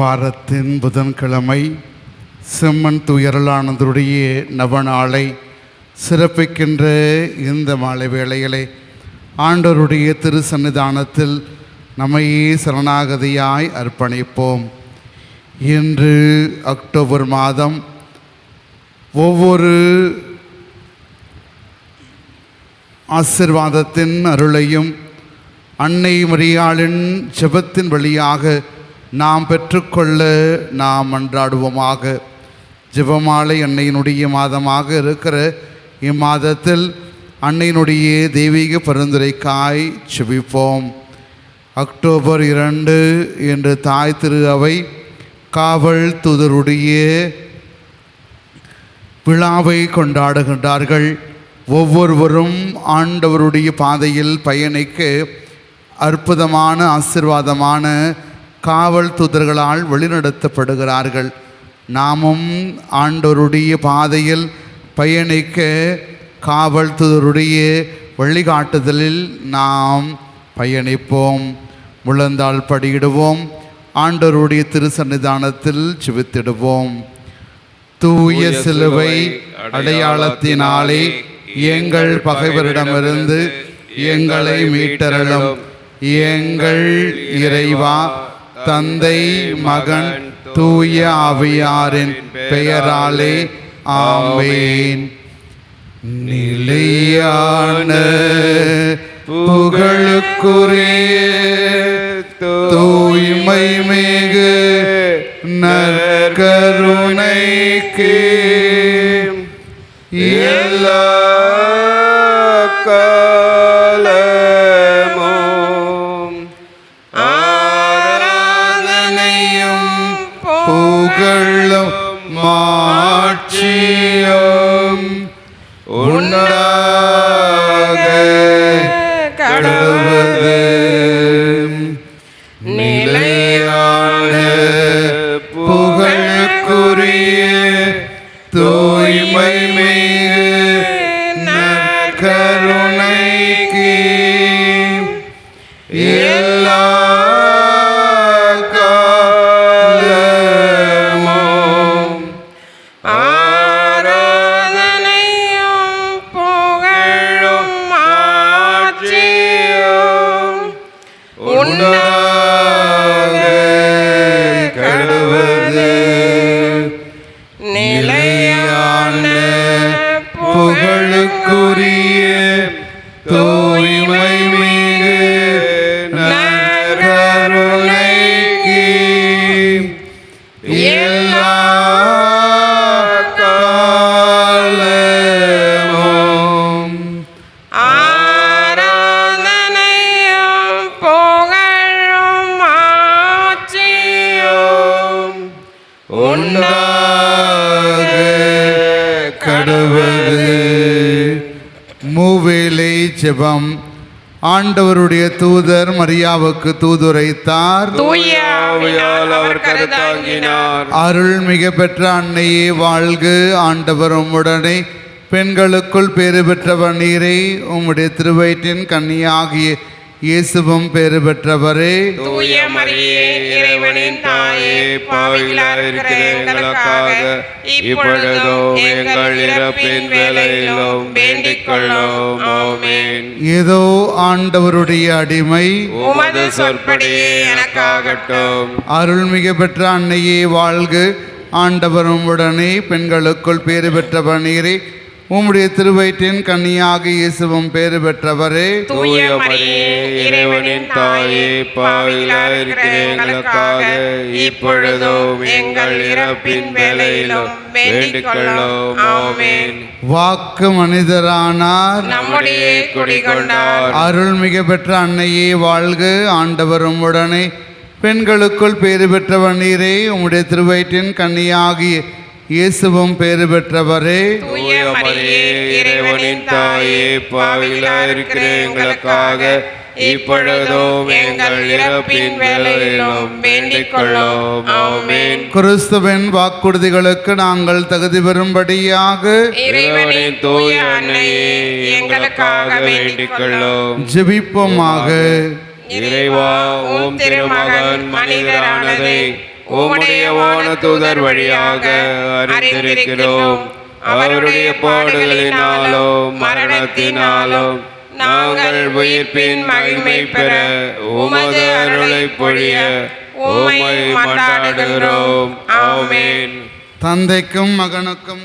வாரத்தின் புதன்கிழமை செம்மன் துயரலானந்தருடைய நவநாளை சிறப்பிக்கின்ற இந்த மாலை வேளையிலே ஆண்டவருடைய திரு சன்னிதானத்தில் நம்மையே சரணாகதியாய் அர்ப்பணிப்போம். இன்று அக்டோபர் மாதம் ஒவ்வொரு ஆசிர்வாதத்தின் அருளையும் அன்னை மரியாளின் ஜெபத்தின் வழியாக நாம் பெற்றுக்கொள்ள நாம் மன்றாடுவோமாக ஜிபமாலை அன்னையினுடைய மாதமாக இருக்கிற இம்மாதத்தில் அன்னையினுடைய தெய்வீக பரிந்துரைக்காய் செபிப்போம் அக்டோபர் இரண்டு என்று தாய் திரு அவை காவல் தூதருடைய விழாவை கொண்டாடுகின்றார்கள். ஒவ்வொருவரும் ஆண்டவருடைய பாதையில் பயணிக்க அற்புதமான ஆசிர்வாதமான காவல் தூதர்களால் வழிநடத்தப்படுகிறார்கள் நாமும் ஆண்டவருடைய பாதையில் பயணிக்க காவல் தூதருடைய வழிகாட்டுதலில் நாம் பயணிப்போம். முழந்தால் படியிடுவோம். ஆண்டவருடைய திருசன்னிதானத்தில் செபித்திடுவோம் தூய சிலுவை அடையாளத்தினாலே எங்கள் பகைவரிடமிருந்து எங்களை மீட்டரலும் எங்கள் இறைவா தந்தை மகன் தூய அவையாரின் பெயராலே ஆமேன். நிலையான புகழுக்குரிய தூய்மை மிகு நற்கருணை தூய்மை ஜெபம். ஆண்டவருடைய தூதர் மரியாவுக்கு தூதுரைத்தார் தூய ஆவியால் அவர் கருத்தாங்கினார் அருள் மிக பெற்ற அன்னையே வாழ்க. ஆண்டவர் உம்முடனே பெண்களுக்குள் பேறு பெற்றவர் நீரே உம்முடைய திருவயிற்றின் கன்னியாகிய இயேசுவும் பேறு பெற்றவரே. தூய மரியே இறைவனின் தாயே பாவிகளாய் இருக்கிற எங்களுக்காக இப்பொழுதும் எங்கள் இறப்பின் வேலையிலும் வேண்டிக் கொள்ளும் ஆமென். ஏதோ ஆண்டவருடைய அடிமை உமது சொற்படியே எனக்காகட்டும். அருள்மிக பெற்ற அன்னையே வாழ்க. ஆண்டவரும் உடனே பெண்களுக்குள் பேறு பெற்றவர் நீரே. உம்முடைய திருவயிற்றின் கன்னியாக இயேசுவும் பேறு பெற்றவரே. தூய இறைவனின் தாயே பாவிகளாய் இருக்கிற எங்களுக்காக இப்பொழுதும் எங்கள் இறப்பின் வேலையிலும் வாக்கு மனிதரானார். நம்முடைய குடிகொண்டார். அருள்மிக பெற்ற அன்னையே வாழ்க. ஆண்டவரும் உடனே பெண்களுக்குள் பேறு பெற்றவர் நீரே. உம்முடைய திருவயிற்றின் கன்னியாகிய இயேசுவும் பேறு பெற்றவரே. இறைவனின் தாயே பாவிகளாய் இருக்கிற எங்களுக்காக இப்பொழுதும் எங்கள் இறப்பின் வேலையிலும் வேண்டிக் கொள்ளும் ஆமென். கிறிஸ்துவின் வாக்குறுதிகளுக்கு நாங்கள் தகுதி பெறும்படியாக இறைவனின் தூய அன்னையே எங்களுக்காக வேண்டிக் கொள்ளும் ஜெபிப்போமாக. இறைவா உம் திருமகன் மனிதரானதை உம்முடைய வானதூதர் வழியாக அறிந்திருக்கிறோம். அவருடைய பாடுகளினாலோ மரணத்தினாலோ நாங்கள் உயிர்ப்பின் மகிமை பெற உமது அருளை பொழிய உமை மன்றாடுகிறோம். ஆமேன். தந்தைக்கும் மகனுக்கும்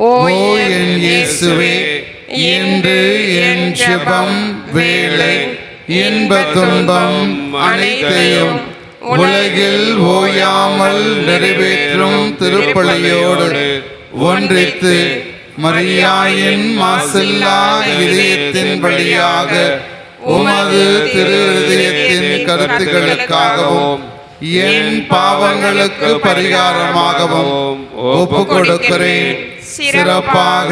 ஓ என் இயேசுவே இன்று என் ஜெபம் வேலை இன்ப துன்பம் அனைத்தையும் உலகில் ஓயாமல் நிறைவேற்றும் திருப்பலியோடு ஒன்றித்து மரியாயின் மாசில்லா இதயத்தின் வழியாக உமது திரு இதயத்தின் கருத்துக்களுக்காகவும் என் பாவங்களுக்கு பரிகாரமாகவும் ஒப்பு கொடுக்கிறேன் சிறப்பாக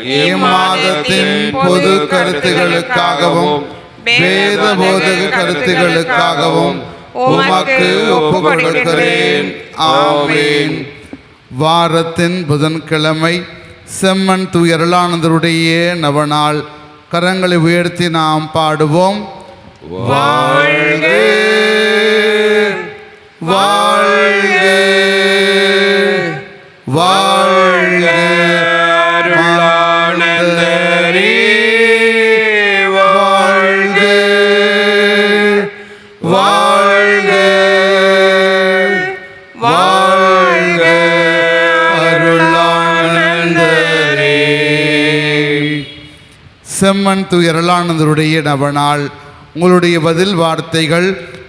இம்மாதத்தின் பொது கருத்துகளுக்காகவும் வேத போதக கருத்துகளுக்காகவும் உமக்கு ஒப்பு கொடுக்கிறேன் ஆமேன். வாரத்தின் புதன்கிழமை செம்மன் துயரலானந்தருடைய நவநாள். கரங்களை உயர்த்தி நாம் பாடுவோம். வாழ்க வாழ்க வாழ்க அருளானந்தரே வாழ்க வாழ்க வாழ்க அருளானந்தரே. செம்மன் துயரலானந்தருடைய நவனால் உங்களுடைய பதில் வார்த்தைகள்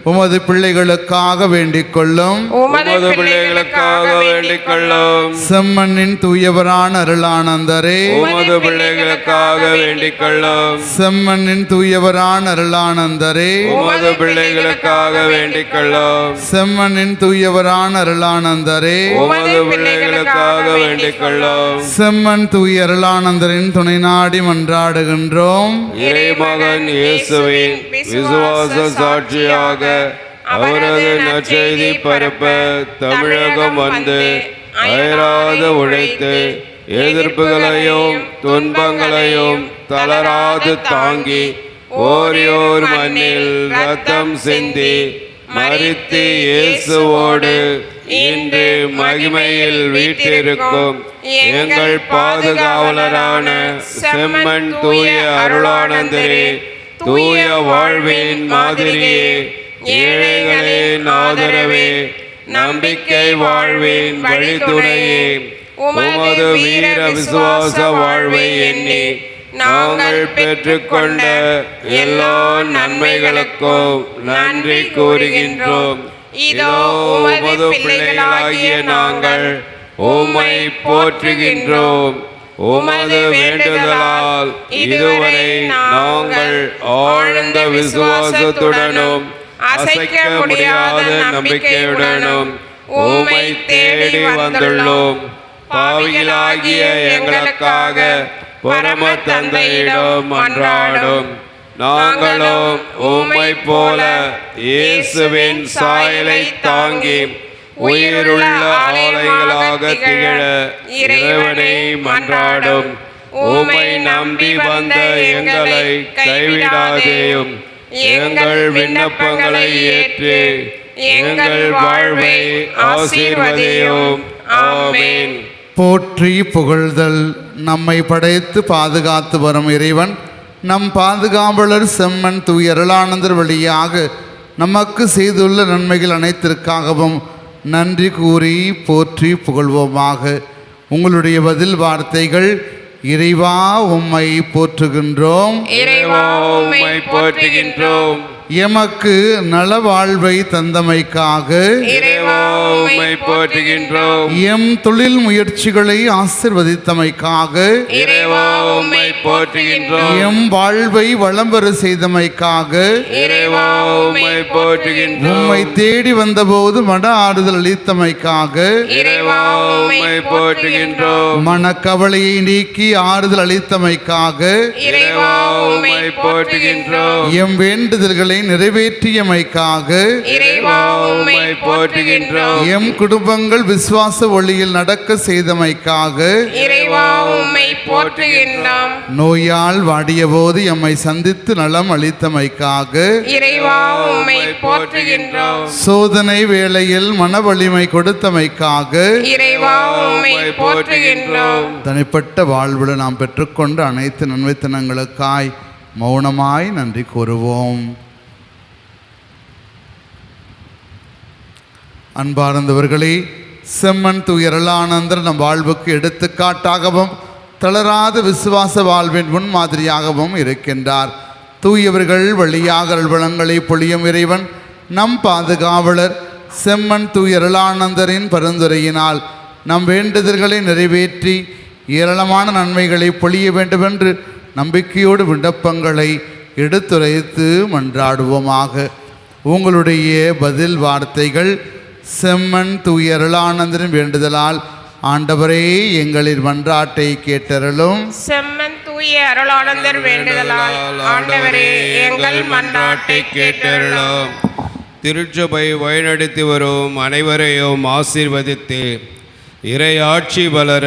உமது பிள்ளைகளுக்காக வேண்டிக் கொள்ளும் உமது பிள்ளைகளுக்காக வேண்டிக் கொள்ளும் செம்மண்ணின் தூயவரான அருளானந்தரே. உமது பிள்ளைகளுக்காக வேண்டிக் கொள்ளும் செம்மண்ணின் தூயவரான அருளானந்தரே. உமது பிள்ளைகளுக்காக வேண்டிக் கொள்ளும் செம்மண்ணின் தூயவரான அருளானந்தரே. உமது பிள்ளைகளுக்காக வேண்டிக் கொள்ளும் செம்மன் தூய அருளானந்தரின் துணை நாடி மன்றாடுகின்றோம். இறைமகன் இயேசுவின் விசுவாச சாட்சியாக அவரது நற்செய்தி பரப்ப தமிழகம் வந்து அயராது உழைத்து எதிர்ப்புகளையும் துன்பங்களையும் தளராது தாங்கி ஓரியோர் மண்ணில் ரத்தம் சிந்தி மரித்து இயேசுவோடு இன்று மகிமையில் வீட்டிருக்கும் எங்கள் பாதுகாவலரான செம்மன் தூய அருளானந்தரே தூய வாழ்வின் மாதிரியே ஏழைகளின் ஆதரவே நம்பிக்கை வாழ்வின் வழித்துணையே உமது வீர விசுவாச வாழ்வை எண்ணி நாங்கள் பெற்றுக்கொண்ட எல்லா நன்மைகளுக்கும் நன்றி கூறுகின்றோம். இதோ உமது பிள்ளைகளாகிய நாங்கள் உம்மை போற்றுகின்றோம். உமது வேண்டுதலால் இதுவரை நாங்கள் ஆழ்ந்த விசுவாசத்துடனும் அசைக்க முடியாத நம்பிக்கையுடனும் உம்மை தேடி வந்துள்ளோம். பாவிகளாகிய எங்களுக்காக பரம தந்தையிடம் அன்றாடும். நாங்களும் உம்மை போல இயேசுவின் சாயலை தாங்கி உயிருள்ள ஆலயங்களாக திகழ இறைவனை மன்றாடும். உம்மை நம்பி வந்த எங்களை கைவிடாதேயும். எங்கள் விண்ணப்பங்களை ஏற்று எங்கள் வாழ்வை ஆசீர்வதியும். ஆமேன். போற்றி புகழ்தல். நம்மை படைத்து பாதுகாத்து வரும் இறைவன். நம் பாதுகாவலர் செம்மன் தூயரளானந்தர் வழியாக நமக்கு செய்துள்ள நன்மைகள் அனைத்திற்காகவும் நன்றி கூறி போற்றி புகழ்வோமாக. உங்களுடைய பதில் வார்த்தைகள் இறைவா உம்மை போற்றுகின்றோம். இறைவா உம்மை போற்றுகின்றோம். எமக்கு நலவாழ்வை தந்தமைக்காக போற்றுகின்றோம். எம் தொழில் முயற்சிகளை ஆசிர்வதித்தமைக்காக போற்றுகின்றோம். எம் வாழ்வை வளம்பெற செய்தமைக்காக போற்றுகின்றோம். உம்மை தேடி வந்தபோது மன ஆறுதல் அளித்தமைக்காக போற்றுகின்றோம். மனக்கவலையை நீக்கி ஆறுதல் அளித்தமைக்காக போற்றுகின்றோம். எம் வேண்டுதல்களை நிறைவேற்றியமைக்காக உம்மை போற்றுகின்றோம். எம் குடும்பங்கள் விசுவாச வழியில் நடக்க செய்தமைக்காக நோயால் வாடியபோது எம்மை சந்தித்து நலம் அளித்தமைக்காக சோதனை வேளையில் மன வலிமை கொடுத்தமைக்காக தனிப்பட்ட வாழ்வில் நாம் பெற்றுக்கொண்ட அனைத்து நன்மைத்தனங்களுக்காய் மௌனமாய் நன்றி கூறுவோம். அன்பார்ந்தவர்களே செம்மன் துயரலானந்தர் நம் வாழ்வுக்கு எடுத்துக்காட்டாகவும் தளராத விசுவாச வாழ்வின் முன்மாதிரியாகவும் இருக்கின்றார். தூயவர்கள் வழியாக வளங்களை பொழியும் இறைவன் நம் பாதுகாவலர் செம்மன் தூயரலானந்தரின் பரிந்துரையினால் நம் வேண்டுதல்களை நிறைவேற்றி ஏராளமான நன்மைகளை பொழிய வேண்டுமென்று நம்பிக்கையோடு விண்ணப்பங்களை எடுத்துரைத்து மன்றாடுவோமாக. உங்களுடைய பதில் வார்த்தைகள் செம்மன் தூயரலானந்தரின் வேண்டுதலால் ஆண்டவரே எங்களின் மன்றாட்டை கேட்டருளும். செம்மன் தூய அருளானந்தர் வேண்டுதலால் ஆண்டவரே எங்கள் மன்றாட்டை கேட்டருளும். திருச்சபை வழிநடத்தி வரும் அனைவரையும் ஆசீர்வதித்து இறை ஆட்சி வளர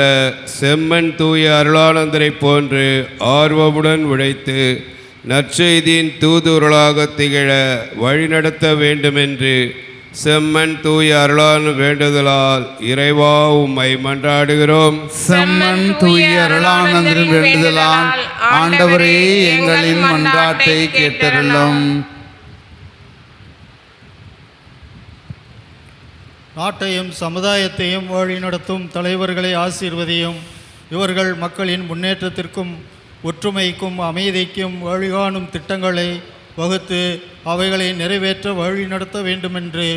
செம்மன் தூய அருளானந்தரைப் போன்று ஆர்வமுடன் உழைத்து நற்செய்தியின் தூதுவர்களாக திகழ வழிநடத்த வேண்டுமென்று செம்மன் தூய அருளான் வேண்டுதலால் இறைவா உம்மை மன்றாடுகிறோம். செம்மன் தூயரலானந்தரின் வேண்டுதலால் ஆண்டவரே எங்களின் மன்றாட்டை கேட்டருளும். நாட்டையும் சமுதாயத்தையும் வழிநடத்தும் தலைவர்களை ஆசீர்வதியும். இவர்கள் மக்களின் முன்னேற்றத்திற்கும் ஒற்றுமைக்கும் அமைதிக்கும் வழிகாணும் திட்டங்களை வகுத்து அவைகளை நிறைவேற்ற வழிநடத்த வேண்டுமென்று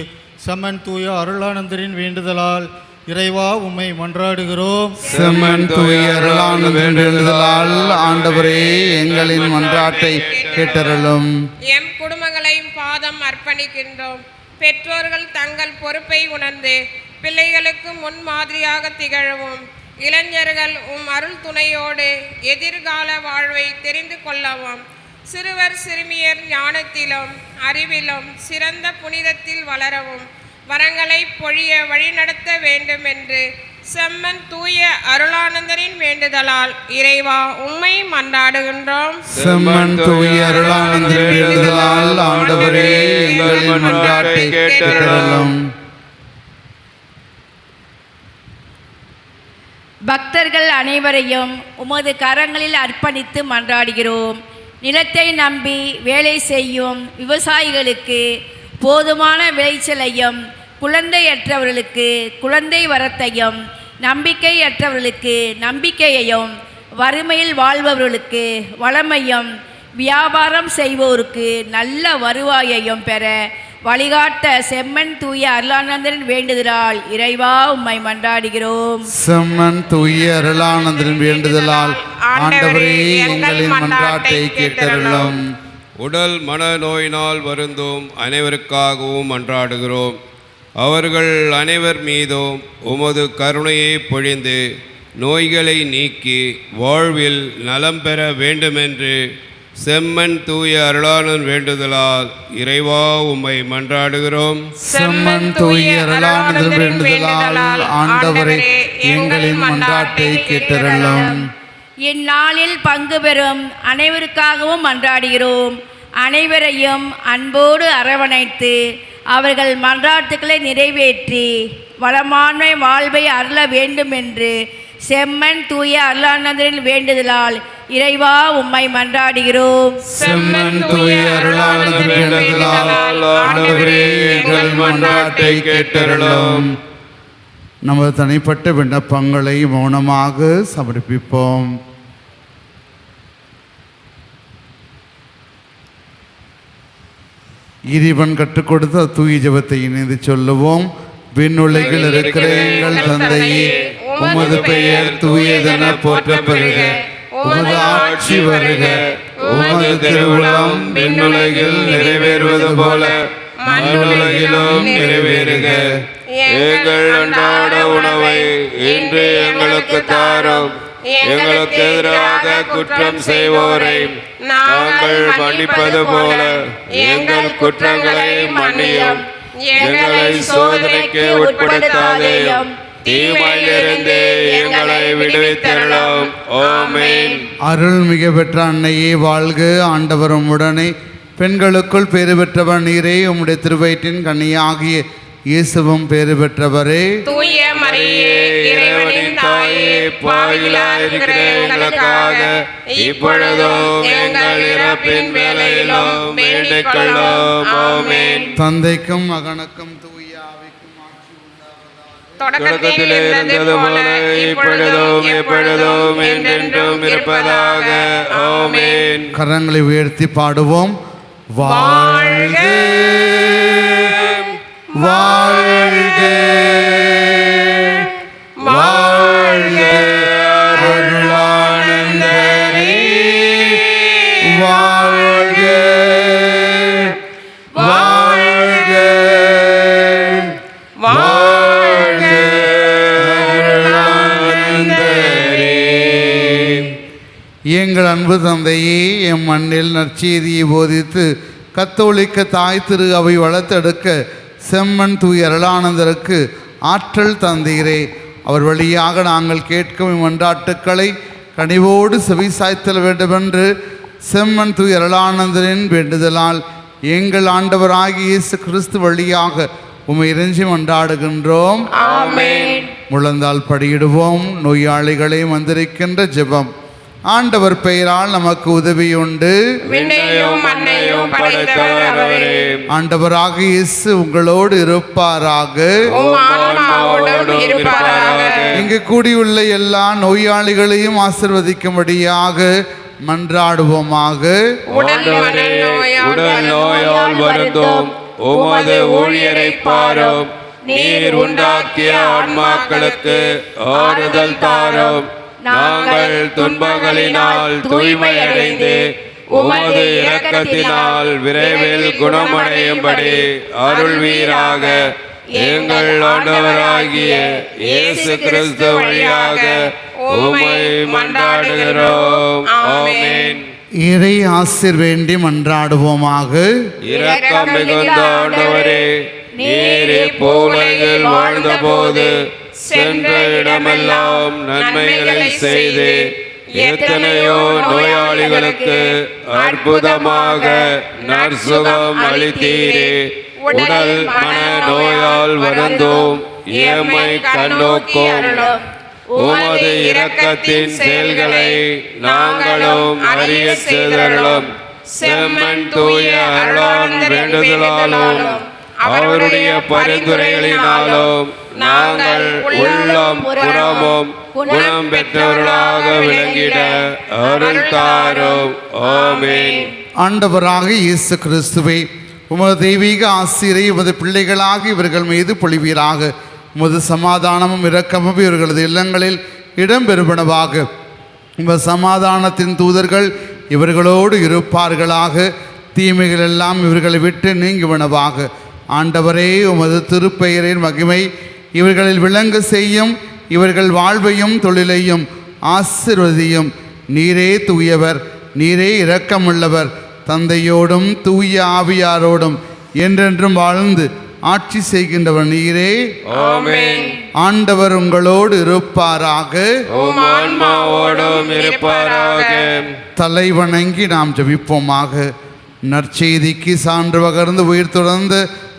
செம்மன் தூய அருளானந்தரின் வேண்டுதலால் இறைவா உம்மை மன்றாடுகிறோம். செம்மன் தூயரலானந்தரின் வேண்டுதலால் ஆண்டவரே எங்களின் மன்றாட்டை கேட்டருளும். எம் குடும்பங்களையும் பாதம் அர்ப்பணிக்கின்றோம். பெற்றோர்கள் தங்கள் பொறுப்பை உணர்ந்து பிள்ளைகளுக்கு முன்மாதிரியாக திகழவும் இளைஞர்கள் உம் அருள் துணையோடு எதிர்கால வாழ்வை தெரிந்து கொள்ளவும் சிறுவர் சிறுமியர் ஞானத்திலும் அறிவிலும் சிறந்த புனிதத்தில் வளரவும் வரங்களை பொழிய வழிநடத்த வேண்டும் என்று செம்மன் தூய அருளானந்தரின் வேண்டுதலால் இறைவா உம்மை மன்றாடுகின்றோம். செம்மன் தூயரலானந்தரின் வேண்டுதலால் ஆண்டவரே மன்றாட்டை கேட்டருளும். பக்தர்கள் அனைவரையும் உமது கரங்களில் அர்ப்பணித்து மன்றாடுகிறோம். நிலத்தை நம்பி வேலை செய்யும் விவசாயிகளுக்கு போதுமான விளைச்சலையும் குழந்தையற்றவர்களுக்கு குழந்தை வரத்தையும் நம்பிக்கையற்றவர்களுக்கு நம்பிக்கையையும் வறுமையில் வாழ்பவர்களுக்கு வளமையும் வியாபாரம் செய்வோருக்கு நல்ல வருவாயையும் பெற வழிகாட்ட செம்மன் தூய அருளானந்தரின் வேண்டுதலால் இறைவா உம்மை மன்றாடுகிறோம். செம்மன் தூயரலானந்தரின் வேண்டுதலால் ஆண்டவரே எங்களின் மன்றாட்டை கேட்டருளும். உடல் மனநோயினால் வருந்தும் அனைவருக்காகவும் மன்றாடுகிறோம். அவர்கள் அனைவர் மீதும் உமது கருணையை பொழிந்து நோய்களை நீக்கி வாழ்வில் நலம் பெற வேண்டுமென்று செம்மன் தூய அருளாளன் வேண்டுதலால் இறைவா உம்மை மன்றாடுகிறோம். செம்மன் தூயரலானந்தரின் வேண்டுதலால் ஆண்டவரே எங்களின் மன்றாட்டை கேட்டருளும். இந்நாளில் பங்கு பெறும் அனைவருக்காகவும் மன்றாடுகிறோம். அனைவரையும் அன்போடு அரவணைத்து அவர்கள் மன்றாட்டுக்களை நிறைவேற்றி வளமான வாழ்வை அருள வேண்டும் என்று செம்மன் தூய அருளானந்தரின் வேண்டுதலால் இறைவா உம்மை மன்றாடுகிறோம். செம்மன் ஆண்டவரே எங்கள் மன்றாட்டை கேட்டருளும். நமது தனிப்பட்ட விண்ணப்பங்களை மௌனமாக சமர்ப்பிப்போம். இறைவன் கற்றுக் கொடுத்த தூய ஜெபத்தை இணைந்து சொல்லுவோம். விண்ணுலகில் இருக்கிற எங்கள் தந்தையே உமது பெயர் தூயதென போற்ற பெறுக உமது ஆட்சி வருக. உமது திருவிழம் விண்ணுலகில் நிறைவேறுவது போல மண்ணுலகிலும் நிறைவேறுக. எங்கள் அன்றாட உணவை இன்று எங்களுக்கு தாரும். எங்களுக்கு எதிராக குற்றம் செய்வோரை. நாங்கள் மன்னிப்பது போல எங்கள் குற்றங்களை மன்னியும். எங்களை சோதனைக்கு உட்படுத்தாதேயும். தீமையிலிருந்து எங்களை விடுவித்தரலாம் ஆமென். அருள்மிக பெற்ற அன்னையே வாழ்க. ஆண்டவரும் உடனே பெண்களுக்குள் பேறு பெற்றவர் நீரே. உம்முடைய திருவயிற்றின் கன்னியாகிய இயேசுவும் பேறு பெற்றவரே. தூய மரியே இறைவனின் தாயே பாவிலாயிருக்கிற எங்களுக்காக இப்பொழுதும் எங்கள் இறப்பின் வேலையிலும் வேண்டிக் கொள்ளும். ஆமென். தந்தைக்கும் மகனுக்கும் தொடக்கத்தில் இருந்தது போல இப்பொழுதும் எப்பொழுதும் என்றென்றும் இருப்பதாக. ஆமென். கரங்களை உயர்த்தி பாடுவோம். வாழ்க. வாழ்க. வாழ்க. எங்கள் அன்பு தந்தையே எம் மண்ணில் நற்செய்தியை போதித்து கத்தோலிக்க தாய் திரு அவை வளர்த்தெடுக்க செம்மன் தூய் அருளானந்தருக்கு ஆற்றல் தந்தீரே. அவர் வழியாக நாங்கள் கேட்கும் மன்றாட்டுக்களை கனிவோடு செவிசாய்த்தல் வேண்டுமென்று செம்மன் தூய் அருளானந்தரின் வேண்டுதலால் எங்கள் ஆண்டவராகிய இயேசு கிறிஸ்து வழியாக உமை இறைஞ்சி மன்றாடுகின்றோம். முழந்தால் படியிடுவோம். நோயாளிகளை மந்திரிக்கின்ற ஜெபம். ஆண்டவர் பெயரால் நமக்கு உதவியுண்டு. ஆண்டவராக இயேசு உங்களோடு இருப்பாராக. இங்கு கூடியுள்ள எல்லா நோயாளிகளையும் ஆசிர்வதிக்கும்படியாக மன்றாடுவோமாக. உடல் மனநோயால் உடல் நோயால் வருந்தோம். உமது ஊழியரை பாரும். நீர் உண்டாக்கிய ஆன்மாக்களுக்கு ஆறுதல் தாரும். நாங்கள் துன்பங்களினால் தூய்மையடைந்து உமது இரக்கத்தினால் விரைவில் குணமடையும்படி அருள்வீராக எங்கள் ஆண்டவராகிய இயேசு கிறிஸ்து வழியாக உம்மை மன்றாடுகிறோம். ஆமென். இறை ஆசிர் வேண்டி மன்றாடுவோமாக. இரக்கம் மிகுந்த ஆண்டவரே நீர் இப்பூலையில் வாழ்ந்தபோது சென்ற இடமெல்லாம் நன்மைகளை செய்து எத்தனையோ நோயாளிகளுக்கு அற்புதமாக நற்சுகம் அளித்தீரே. உடல் மன நோயால் வருந்தோம். ஏமை கண்ணோக்கும் உமது இரக்கத்தின் செயல்களை நாங்களும் அறிய செய்தருளும். செம்மன் தூய அருளான் வேண்டுதலாலும் அவருடைய பரிந்துரைகளினாலும் நாங்கள் உள்ளம் புறமும் குணம் பெற்றவர்களாக விளங்கிட அருள் தாரும் ஆமென். ஆண்டவராக இயேசு கிறிஸ்துவை உமது தெய்வீக ஆசிரை உமது பிள்ளைகளாக இவர்கள் மீது பொழிவீராக. உமது சமாதானமும் இரக்கமும் இவர்களது இல்லங்களில் இடம்பெறுவனவாக. உமது சமாதானத்தின் தூதர்கள் இவர்களோடு இருப்பார்களாக. தீமைகள் எல்லாம் இவர்களை விட்டு நீங்குவனவாக. ஆண்டவரே உமது திருப்பெயரின் மகிமை இவர்களில் விளங்க செய்யும் இவர்கள் வாழ்வையும் தொழிலையும் ஆசிர்வதியும். நீரே தூயவர் நீரே இரக்கமுள்ளவர். தந்தையோடும் தூய ஆவியாரோடும் என்றென்றும் வாழ்ந்து ஆட்சி செய்கின்றவர் நீரே. ஆண்டவர் உங்களோடு இருப்பாராக. தலை வணங்கி நாம் ஜெபிப்போமாக. நற்செய்திக்கு சான்று பகர்ந்து உயிர் துறந்த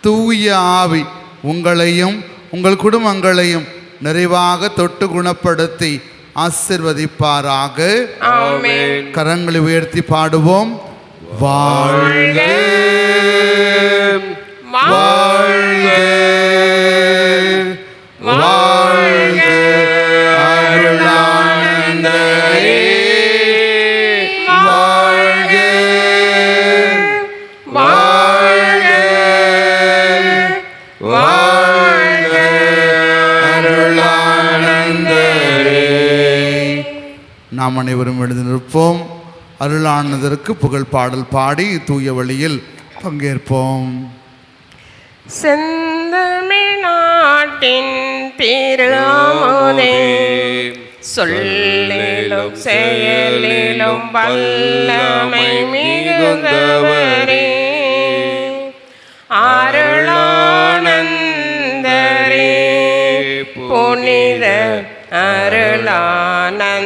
தூய ஆவி உங்களையும் உங்கள் குடும்பங்களையும் நிறைவாக தொட்டு குணப்படுத்தி ஆசிர்வதிப்பாராக. கரங்களை உயர்த்தி பாடுவோம். வாழ்க. வாழ்க. வாழ்க. நாம் அனைவரும் எழுந்து நிற்போம். அருளானதற்கு புகழ் பாடல் பாடி தூய வழியில் பங்கேற்போம். செந்தமிழ்நாட்டின் திருமுதே சொல்லிலும் செயலிலும் வல்லமை மிகுந்தவரே. அருளானந்தரே புனித அரு அருளானந்தரே